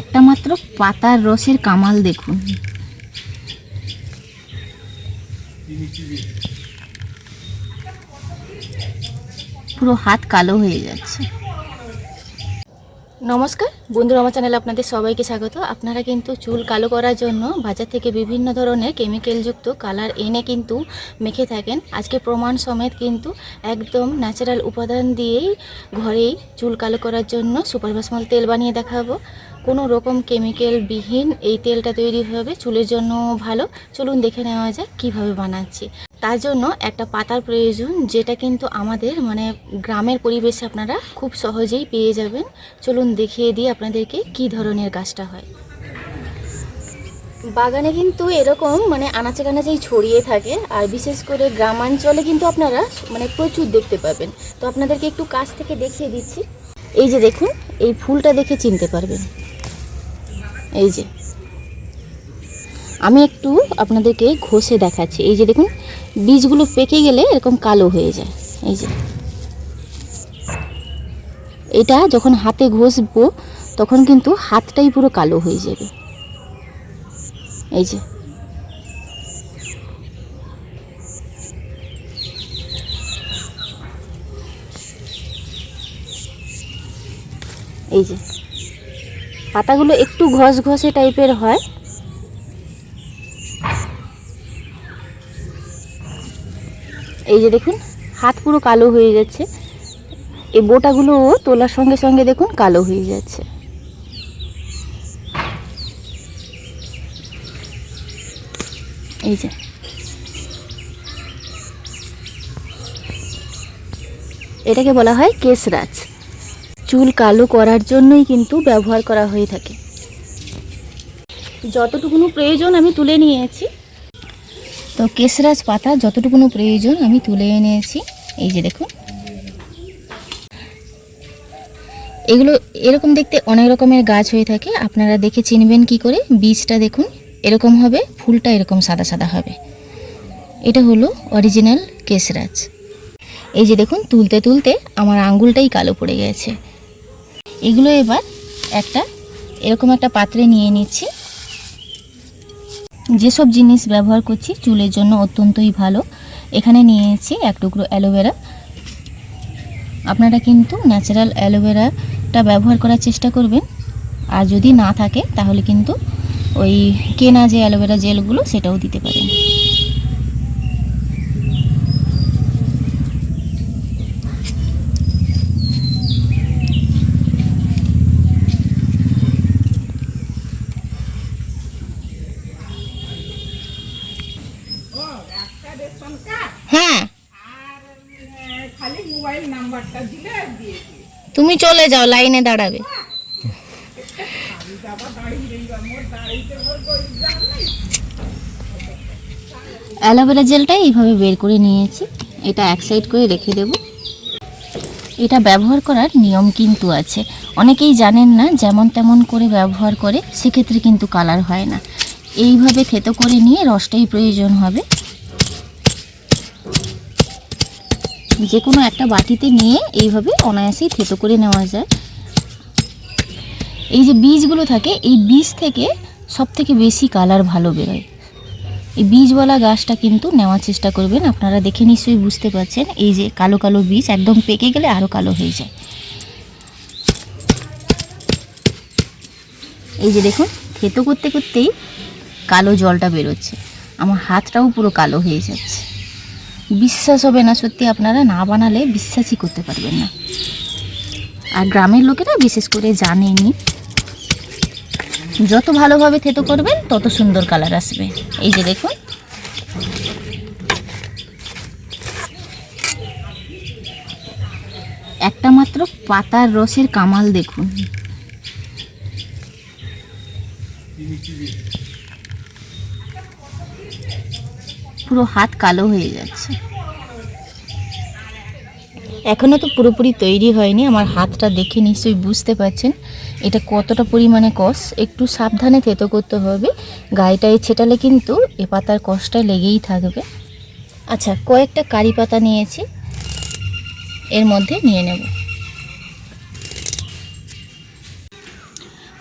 একটা মাত্র পাতার রসের কামাল দেখুন। পুরো হাত কালো হয়ে যাচ্ছে। নমস্কার, বন্ধুরা, আমার চ্যানেলে আপনাদের সবাইকে স্বাগত। আপনারা কিন্তু চুল কালো করার জন্য বাজার থেকে বিভিন্ন ধরনের কেমিক্যালযুক্ত কালার এনে কিন্তু মেখে থাকেন। আজকে প্রমাণ সমেত কিন্তু একদম ন্যাচারাল উপাদান দিয়েই ঘরেই চুল কালো করার জন্য সুপারভাসমল তেল বানিয়ে দেখাবো। কোনো রকম কেমিক্যাল বিহীন এই তেলটা তৈরি হবে, চুলের জন্য ভালো। চলুন দেখে নেওয়া যাক কীভাবে বানাচ্ছি। তার জন্য একটা পাতার প্রয়োজন, যেটা কিন্তু আমাদের মানে গ্রামের পরিবেশে আপনারা খুব সহজেই পেয়ে যাবেন। চলুন দেখিয়ে দিই আপনাদেরকে কি ধরনের গাছটা হয়। বাগানে কিন্তু এরকম মানে আনাচে কানাচেই ছড়িয়ে থাকে, আর বিশেষ করে গ্রামাঞ্চলে কিন্তু আপনারা মানে প্রচুর দেখতে পাবেন। তো আপনাদেরকে একটু কাছ থেকে দেখিয়ে দিচ্ছি। এই যে দেখুন, এই ফুলটা দেখে চিনতে পারবেন। এই যে। আমি একটু আপনাদেরকে ঘষে দেখাচ্ছি। এই যে দেখুন, বীজগুলো পেকে গেলে এরকম কালো হয়ে যায়। এই যে। এটা যখন হাতে ঘষবো, তখন কিন্তু হাতটাই পুরো কালো হয়ে যাবে। এই যে। এই যে। পাতাগুলো একটু ঘষ ঘষে টাইপের হয়। এই যে দেখুন, হাত পুরো কালো হয়ে যাচ্ছে এই বোটাগুলো তোলার সঙ্গে সঙ্গে দেখুন কালো হয়ে যাচ্ছে। এই যে। এটাকে বলা হয় কেশরাজ। চুল কালো করার জন্যই কিন্তু ব্যবহার করা হয়ে থাকে। যতটুকুনো প্রয়োজন আমি তুলে নিয়েছি। তো কেশরাজ পাতা যতটুকুনো প্রয়োজন আমি তুলে এনেছি। এই যে দেখুন। এগুলো এরকম দেখতে অনেক রকমের গাছ হয়ে থাকে। আপনারা দেখে চিনবেন কি করে। বীজটা দেখুন। এরকম হবে, ফুলটা এরকম সাদা সাদা হবে। এটা হলো অরিজিনাল কেশরাজ। এই যে দেখুন, তুলতে তুলতে আমার আঙ্গুলটাই কালো পড়ে গেছে। এগুলো এবার একটা এরকম একটা পাত্রে নিয়ে নিচ্ছি। যেসব জিনিস ব্যবহার করছি চুলের জন্য অত্যন্তই ভালো। এখানে নিয়েছি এক টুকরো অ্যালোভেরা। আপনারা কিন্তু ন্যাচারাল অ্যালোভেরাটা ব্যবহার করার চেষ্টা করবেন। আর যদি না থাকে, তাহলে কিন্তু ওই কেনা যে অ্যালোভেরা জেলগুলো, সেটাও দিতে পারেন হ্যাঁ খালি মোবাইল নাম্বারটা দিলে দিয়ে দিই তুমি চলে যাও লাইনে দাঁড়াবে। অ্যালোভেরা জেলটা এইভাবে বের করে নিয়েছি। এটা এক সাইড করে রেখে দেব। এটা ব্যবহার করার নিয়ম কিন্তু আছে। অনেকেই জানেন না যেমন তেমন করে ব্যবহার করে সেক্ষেত্রে কিন্তু কালার হয় না। এইভাবে থেতো করে নিয়ে রসটাই প্রয়োজন হবে। যে কোনো একটা বাটিতে নিয়ে এইভাবে অনায়াসেই থেতো করে নেওয়া যায়। এই যে বীজগুলো থাকে, এই বীজ থেকে সব থেকে বেশি কালার ভালো বেরোয়। এই বীজওয়ালা গাছটা কিন্তু নেওয়ার চেষ্টা করবেন, আপনারা দেখে নিশ্চয়ই বুঝতে পারছেন, এই যে কালো কালো বীজ একদম পেকে গেলে আরও কালো হয়ে যায়। এই যে দেখুন, থেতো করতে করতেই কালো জলটা বেরোচ্ছে, আমার হাতটাও পুরো কালো হয়ে যাচ্ছে। বিশ্বাস হবে না সত্যি আপনারা না বানালে বিশ্বাসই করতে পারবেন না। আর গ্রামের লোকেরা বিশেষ করে জানেনি। যত ভালোভাবে থেতো করবেন, তত সুন্দর কালার আসবে। এই যে দেখুন। একটা মাত্র পাতার রসের কামাল দেখুন। পুরো হাত কালো হয়ে যাচ্ছে। এখনও তো পুরোপুরি তৈরি হয়নি, আমার হাতটা দেখে নিশ্চয়ই বুঝতে পারছেন। এটা কতটা পরিমাণে কষ, একটু সাবধানে থেতো করতে হবে। গায়েটায় ছেটালে কিন্তু এ পাতার কষটা লেগেই থাকবে। আচ্ছা কয়েকটা কারি পাতা নিয়েছি, এর মধ্যে নিয়ে নেব।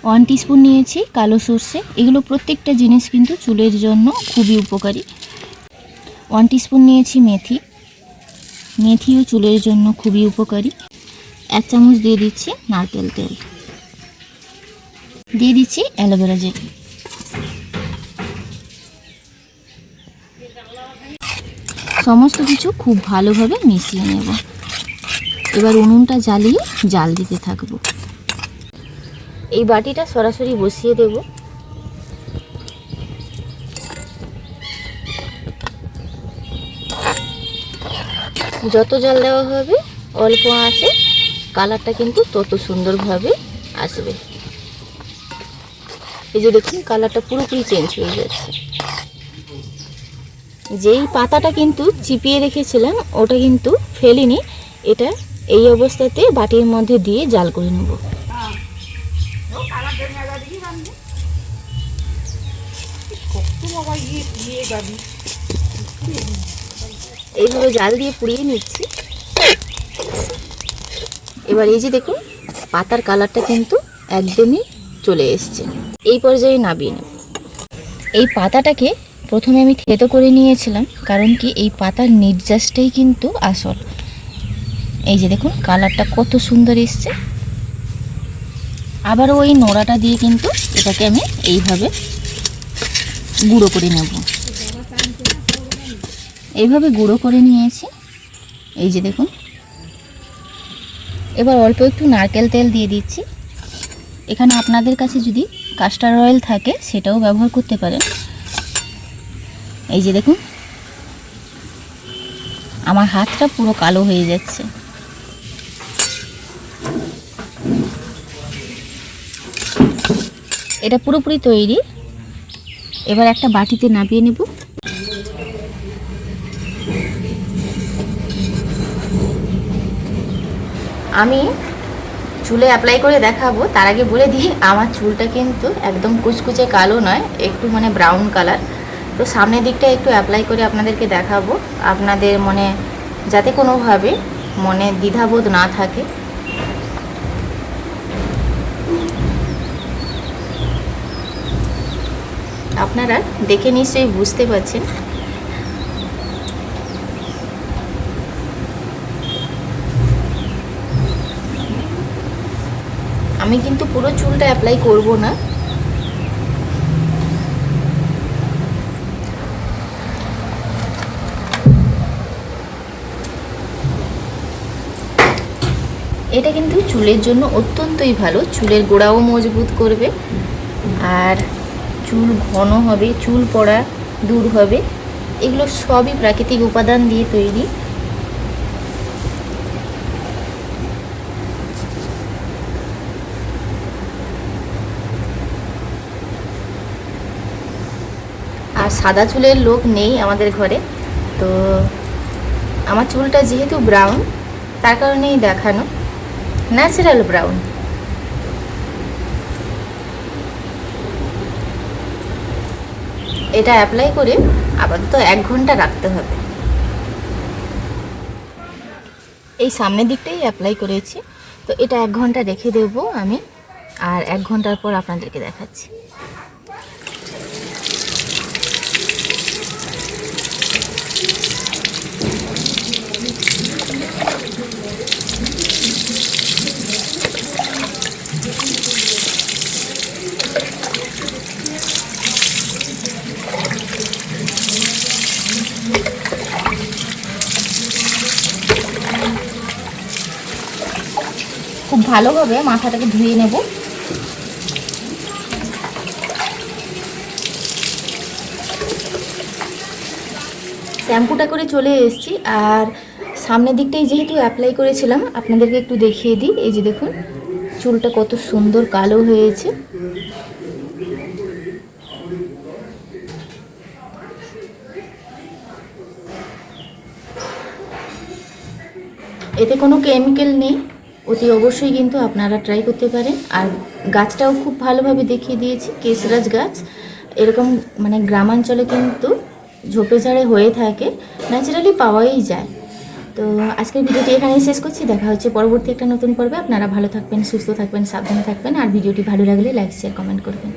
ওয়ান টিস্পুন নিয়েছি, কালো সর্ষে। এগুলো প্রত্যেকটা জিনিস কিন্তু চুলের জন্য খুবই উপকারী। ওয়ান টিস্পুন নিয়েছি মেথি। মেথিও চুলের জন্য খুবই উপকারী। এক চামচ দিয়ে দিচ্ছি নারকেল তেল। দিয়ে দিচ্ছি অ্যালোভেরা জেল। সমস্ত কিছু খুব ভালোভাবে মিশিয়ে নেব। এবার উনুনটা জ্বালিয়ে জাল দিতে থাকব। এই বাটিটা সরাসরি বসিয়ে দেব। যত জল দেওয়া হবে, অল্প আছে, কালারটা কিন্তু তত সুন্দরভাবে আসবে। এই যে দেখুন, কালারটা পুরোপুরি চেঞ্জ হয়ে যাচ্ছে। যেই পাতাটা কিন্তু চিপিয়ে রেখেছিলাম, ওটা কিন্তু ফেলিনি। এটা এই অবস্থাতে বাটির মধ্যে দিয়ে জাল করে নেব। ও এইভাবে জাল দিয়ে পুড়িয়ে নিচ্ছি। এবার এই যে দেখুন, পাতার কালারটা কিন্তু একদমই চলে এসছে। এই পর্যায়ে নাবিয়ে নেব। এই পাতাটাকে প্রথমে আমি থেতো করে নিয়েছিলাম, কারণ কি এই পাতার নির্যাসটাই কিন্তু আসল। এই যে দেখুন, কালারটা কত সুন্দর এসছে। আবারও ওই নোড়াটা দিয়ে কিন্তু এটাকে আমি এইভাবে গুঁড়ো করে নেব। এইভাবে গুঁড়ো করে নিয়েছি। এই যে দেখুন। এবার অল্প একটু নারকেল তেল দিয়ে দিচ্ছি। এখানে আপনাদের কাছে যদি কাস্টার অয়েল থাকে, সেটাও ব্যবহার করতে পারেন। এই যে দেখুন। আমার হাতটা পুরো কালো হয়ে যাচ্ছে। এটা পুরোপুরি তৈরি। এবার একটা বাটিতে নামিয়ে নেব। আমি চুলে অ্যাপ্লাই করে দেখাবো। তার আগে বলে দিই, আমার চুলটা কিন্তু একদম কুচকুচে কালো নয়, একটু মানে ব্রাউন কালার তো সামনের দিকটা একটু অ্যাপ্লাই করে আপনাদেরকে দেখাবো। আপনাদের মনে, যাতে কোনোভাবে মনে দ্বিধাবোধ না থাকে। আপনারা দেখে নিশ্চয়ই বুঝতে পারছেন। আমি কিন্তু পুরো চুলটা অ্যাপ্লাই করব না। এটা কিন্তু চুলের জন্য অত্যন্তই ভালো, চুলের গোড়াও মজবুত করবে আর চুল ঘন হবে, চুল পড়া দূর হবে। এগুলো সবই প্রাকৃতিক উপাদান দিয়ে তৈরি। আর সাদা চুলের লোক নেই আমাদের ঘরে। তো আমার চুলটা যেহেতু ব্রাউন তার কারণেই দেখানো। ন্যাচারাল ব্রাউন এটা অ্যাপ্লাই করে আপাতত এক ঘণ্টা রাখতে হবে। এই সামনের দিকটাই অ্যাপ্লাই করেছি। তো এটা এক ঘণ্টা রেখে দেবো আমি। আর এক ঘণ্টার পর আপনাদেরকে দেখাচ্ছি। খুব ভালোভাবে মাথাটাকে ধুয়ে নেব। শ্যাম্পুটা করে চলে এসেছি। আর সামনের দিকটাই যেহেতু অ্যাপ্লাই করেছিলাম, আপনাদেরকে একটু দেখিয়ে দিই। এই যে দেখুন, চুলটা কত সুন্দর কালো হয়েছে। এতে কোনো কেমিক্যাল নেই, অতি অবশ্যই কিন্তু আপনারা ট্রাই করতে পারেন। আর গাছটাও খুব ভালোভাবে দেখিয়ে দিয়েছি, কেশরাজ গাছ। এরকম মানে গ্রামাঞ্চলে কিন্তু ঝোপে ঝাড়ে হয়ে থাকে ন্যাচারালি পাওয়াই যায়। তো আজকের ভিডিওটি এখানেই শেষ করছি। দেখা হচ্ছে পরবর্তী একটা নতুন পর্বে। আপনারা ভালো থাকবেন, সুস্থ থাকবেন, সাবধানে থাকবেন। আর ভিডিওটি ভালো লাগলে লাইক শেয়ার কমেন্ট করবেন।